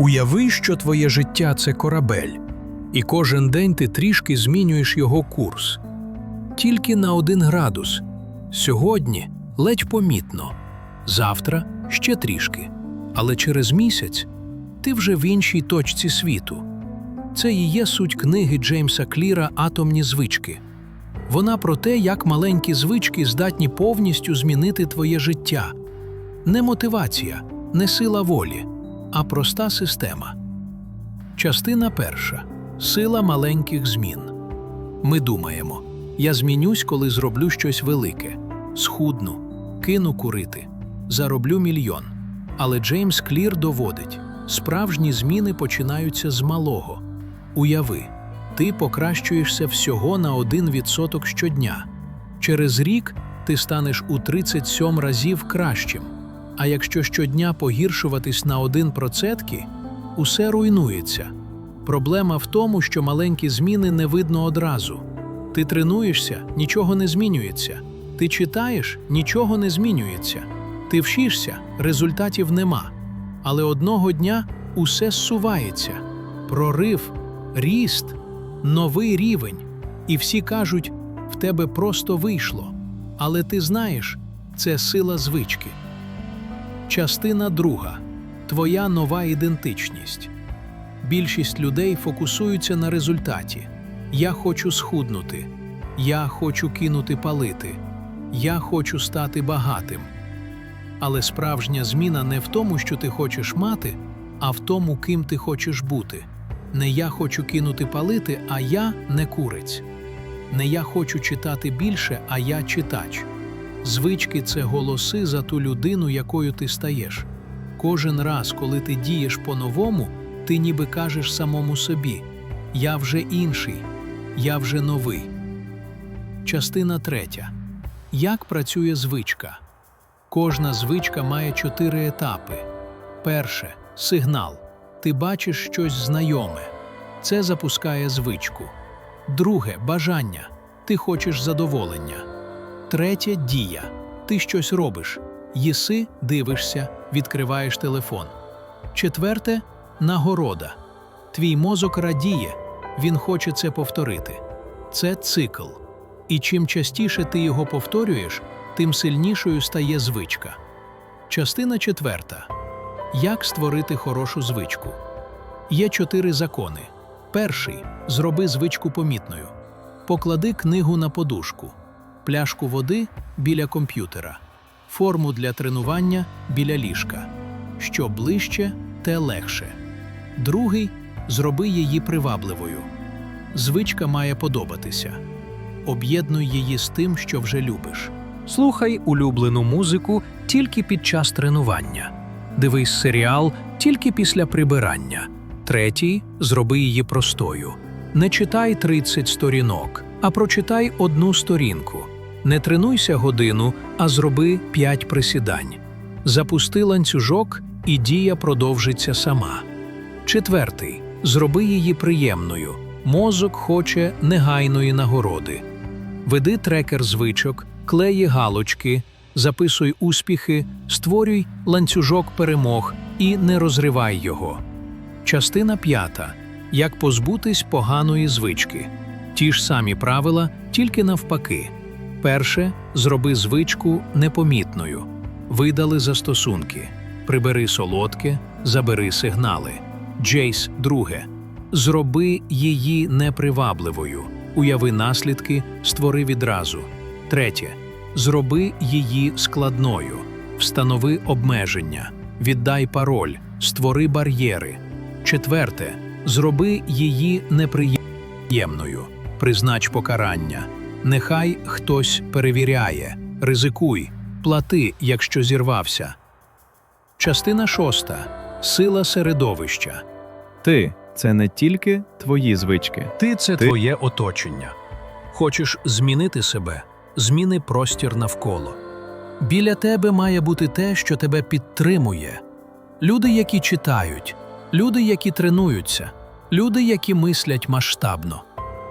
Уяви, що твоє життя це корабель, і кожен день ти трішки змінюєш його курс. Тільки на один градус. Сьогодні ледь помітно, завтра ще трішки. Але через місяць ти вже в іншій точці світу. Це і є суть книги Джеймса Кліра Атомні звички. Вона про те, як маленькі звички здатні повністю змінити твоє життя. Не мотивація, не сила волі, а проста система. Частина перша сила маленьких змін. Ми думаємо: я змінюсь, коли зроблю щось велике, схудну, кину курити, зароблю мільйон. Але Джеймс Клір доводить: справжні зміни починаються з малого. Уяви, ти покращуєшся всього на 1% щодня. Через рік ти станеш у 37 разів кращим. А якщо щодня погіршуватись на 1%, усе руйнується. Проблема в тому, що маленькі зміни не видно одразу. Ти тренуєшся, нічого не змінюється. Ти читаєш, нічого не змінюється. Ти вчишся, результатів нема. Але одного дня усе зсувається. Прорив, ріст, новий рівень. І всі кажуть, в тебе просто вийшло. Але ти знаєш, це сила звички. Частина друга. Твоя нова ідентичність. Більшість людей фокусуються на результаті. Я хочу схуднути. Я хочу кинути палити. Я хочу стати багатим. Але справжня зміна не в тому, що ти хочеш мати, а в тому, ким ти хочеш бути. Не я хочу кинути палити, а я не курець. Не я хочу читати більше, а я читач. Звички це голоси за ту людину, якою ти стаєш. Кожен раз, коли ти дієш по-новому, ти ніби кажеш самому собі: Я вже інший, я вже новий. Частина третя. Як працює звичка? Кожна звичка має чотири етапи. Перше сигнал. Ти бачиш щось знайоме. Це запускає звичку. Друге бажання. Ти хочеш задоволення. Третє дія. Ти щось робиш. Їси, дивишся, відкриваєш телефон. Четверте нагорода. Твій мозок радіє, він хоче це повторити. Це цикл. І чим частіше ти його повторюєш, тим сильнішою стає звичка. Частина четверта. Як створити хорошу звичку? Є чотири закони. Перший зроби звичку помітною. Поклади книгу на подушку, пляшку води біля комп'ютера, форму для тренування біля ліжка. Що ближче, те легше. Другий зроби її привабливою. Звичка має подобатися. Об'єднуй її з тим, що вже любиш. Слухай улюблену музику тільки під час тренування. Дивись серіал тільки після прибирання. Третій зроби її простою. Не читай 30 сторінок, а прочитай одну сторінку. Не тренуйся годину, а зроби 5 присідань. Запусти ланцюжок, і дія продовжиться сама. Четвертий зроби її приємною. Мозок хоче негайної нагороди. Веди трекер звичок, клеї галочки, записуй успіхи, створюй ланцюжок перемог і не розривай його. Частина п'ята. Як позбутись поганої звички. Ті ж самі правила, тільки навпаки. Перше зроби звичку непомітною. Видали застосунки. Прибери солодке, забери сигнали. Джейс, друге. Зроби її непривабливою. Уяви наслідки, створи відразу. Третє. Зроби її складною. Встанови обмеження. Віддай пароль, створи бар'єри. Четверте. Зроби її неприємною. Признач покарання. Нехай хтось перевіряє. Ризикуй, плати, якщо зірвався. Частина шоста. Сила середовища. Ти це не тільки твої звички. Ти це Ти- твоє оточення. Хочеш змінити себе, зміни простір навколо. Біля тебе має бути те, що тебе підтримує. Люди, які читають, люди, які тренуються, люди, які мислять масштабно.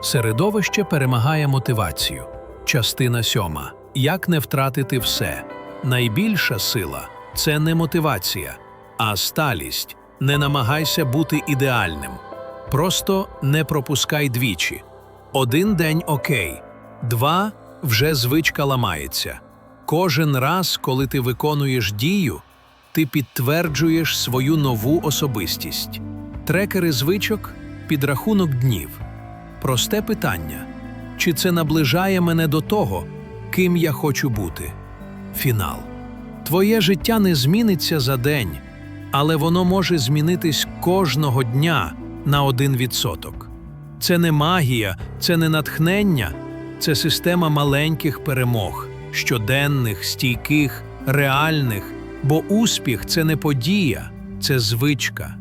Середовище перемагає мотивацію. Частина сьома. Як не втратити все? Найбільша сила це не мотивація, а сталість. Не намагайся бути ідеальним. Просто не пропускай двічі. Один день окей, два вже звичка ламається. Кожен раз, коли ти виконуєш дію, ти підтверджуєш свою нову особистість. Трекери звичок підрахунок днів. Просте питання: чи це наближає мене до того, ким я хочу бути? Фінал. Твоє життя не зміниться за день, але воно може змінитись кожного дня на один відсоток. Це не магія, це не натхнення, це система маленьких перемог, щоденних, стійких, реальних, бо успіх це не подія, це звичка.